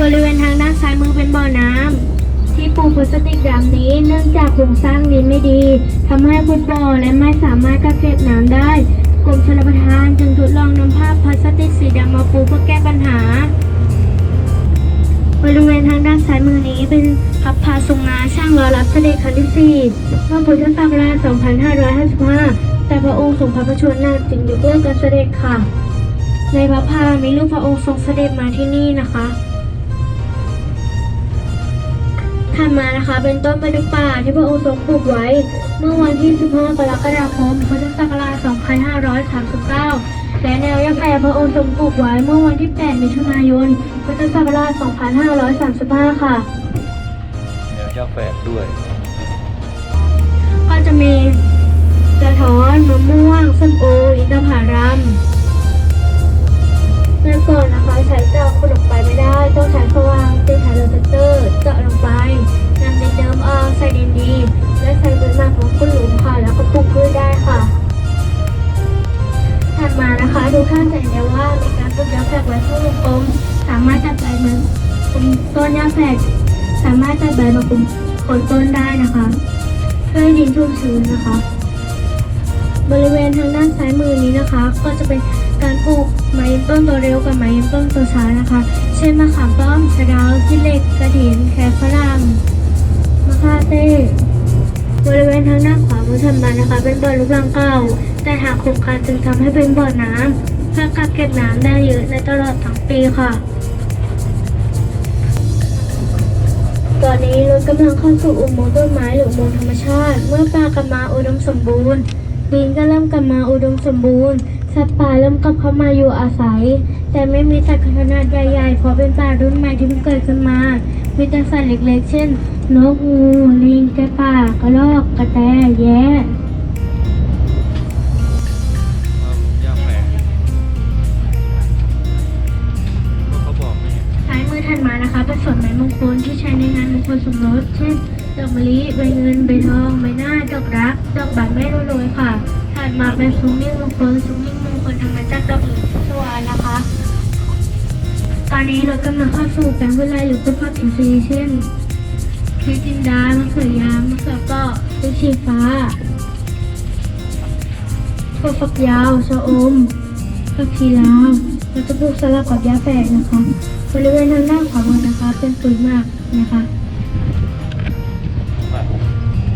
บริเวณทางด้านซ้ายมือเป็นบ่อน้ำที่ปลูกพลาสติกดำนี้เนื่องจากโครงสร้างดินไม่ดีทำให้พุดบ่อและไม่สามารถกักเก็บน้ำได้กรมชลประทานจึงทดลองนำภาพพลาสติกสีดำมาปูเพื่อแก้ปัญหา บริเวณทางด้านซ้ายมือนี้เป็นพับพาทรงงาช่างรอรับเสด็จครั้งที่สี่เมื่อพุทธศักราช 2555 แต่พระองค์ทรงพระประชวรนาถจึงยกเลิกการเสด็จค่ะ ในพระพามีรูปพระองค์ทรงเสด็จมาที่นี่นะคะ ถัดมานะคะ เป็นต้นมะดุป่าที่พระองค์ทรงปลูกไว้ เมื่อวันที่ 15 กรกฎาคม พุทธศักราช 2539 และแนวยาแฝกพระองค์ทรงปลูกไว้เมื่อวันที่ 8 มิถุนายน พุทธศักราช 2535 ค่ะ แนวย่าแฝกด้วย ก็จะมีกระท้อนมะม่วงส้มโออินทผลัมเมื่อก่อนนะคะใช้เจาะขุดลงไปไม่ได้ ต้องใช้สว่างจึง มาดูท่านจะเห็นได้ว่ามีการปลูกยาแฝกไว้ทั่ววงกลมสามารถจัดใบมันคุมต้นยาแฝกสามารถจัดใบมาคุมโคนต้นได้นะคะเพื่อให้ดินชุ่มชื้นนะคะ บริเวณทางด้านซ้ายมือนี้นะคะ ก็จะเป็นการปลูกไม้ยืนต้นตัวเร็วกับไม้ยืนต้นตัวช้านะคะ เช่นมะขามป้อมสะดาวขี้เหล็กกระถินแครฝรั่งมะข่าเต้ นขวามือถัดมานะคะ เป็นบ่อลูกรังเก่า แต่หากโครงการจึงทำให้เป็นบ่อน้ำเพื่อกักเก็บน้ำได้เยอะในตลอดทั้งปีค่ะ ตอนนี้รถกำลังเข้าสู่อุโมงค์ต้นไม้หรืออุโมงค์ธรรมชาติ เมื่อปลากลับมาอุดมสมบูรณ์ดินก็เริ่มกลับมาอุดมสมบูรณ์สัตว์ป่าเริ่มกลับเข้ามาอยู่อาศัย แต่ไม่มีสัตว์ขนาดใหญ่ๆเพราะเป็นป่ารุ่นใหม่ที่เพิ่งเกิดขึ้นมา มีแต่สัตว์เล็กๆ เช่น นกงูลิงแกะป่ากระรอกกระแตแย้ย่าแฝกก็เขาบอกไม่ซ้ายมือถัดมานะคะเป็นส่วนไม้มงคลที่ใช้ในงานมงคลสมรสเช่นดอกมะลิใบเงินใบทองใบหน้าดอกรักดอกบานไม่โรยๆค่ะถัดมาเป็นซุ้มนิ่งมงคลซุ้มนิ่งมงคลทำมาจากดอกหญิงสวรรค์นะคะ ตอนนี้เรากำลังเข้าสู่แปลงวิไลหรือพืชผักอินทรีย์เช่น พริกจินดามะเขือยาวมะเขือเปราะพริกชี้ฟ้าถั่วฝักยาวชะอมผักชีลาวเราจะปลูกสลับกับยาแฝกนะคะ บริเวณทางด้านขวามือนะคะ เป็นปุ๋ยหมักนะคะ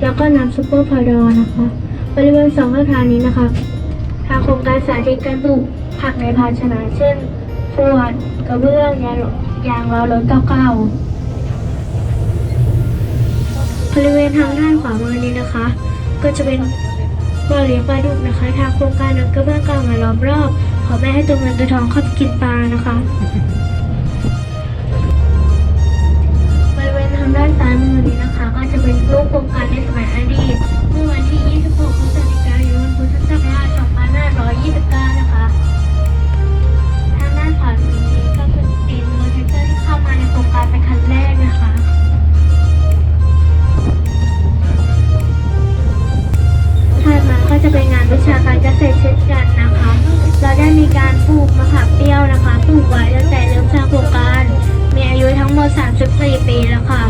แล้วก็น้ำซุปเปอร์พาดอนะคะ บริเวณสองข้างทางนี้นะคะ ทางโครงการสาธิตการปลูกผักในภาชนะเช่นขวดกระเบื้องยางยางล้อรถเก่าๆ ณทางด้านขวามือนี้นะคะ ก็จะเป็นปลาเลี้ยงปลาดุกนะคะ ทางโครงการนักระเบื้องกลามาล้อมรอบ ขอแม่ให้ตัวเงินตัวทองเข้าไปกินปลานะคะบริเวณทางด้านซ้ายมือนี้นะคะ ก็จะเป็นรูปโครงการในสม ไว้ตั้งแต่เริ่มสร้างโครงการ มีอายุทั้งหมด 34 ปีแล้วค่ะ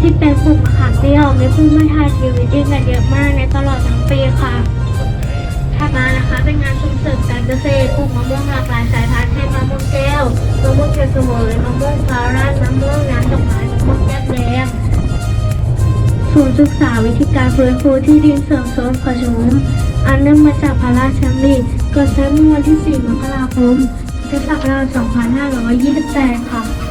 ที่เป็นปลูกมะขามเปรี้ยวมีผู้มาทานชีวิตยืนกันเยอะมากในตลอดทั้งปีค่ะถัดมานะคะเป็นงานส่งเสริมการเกษตรปลูกมะม่วงหลากหลายสายพันธุ์เช่นมะม่วงแก้วมะม่วงเกสรมะม่วงพาราสมะม่วงน้ำดอกไม้มะม่วงแก้วแดงศูนย์ศึกษาวิธีการฟื้นฟูที่ดินเสื่อมโทรมขอชม อันเนื่องมาจากพระราชบัญญัติเกิดใช้เมื่อวันที่ 4 มกราคมพุทธศักราช2528 ค่ะ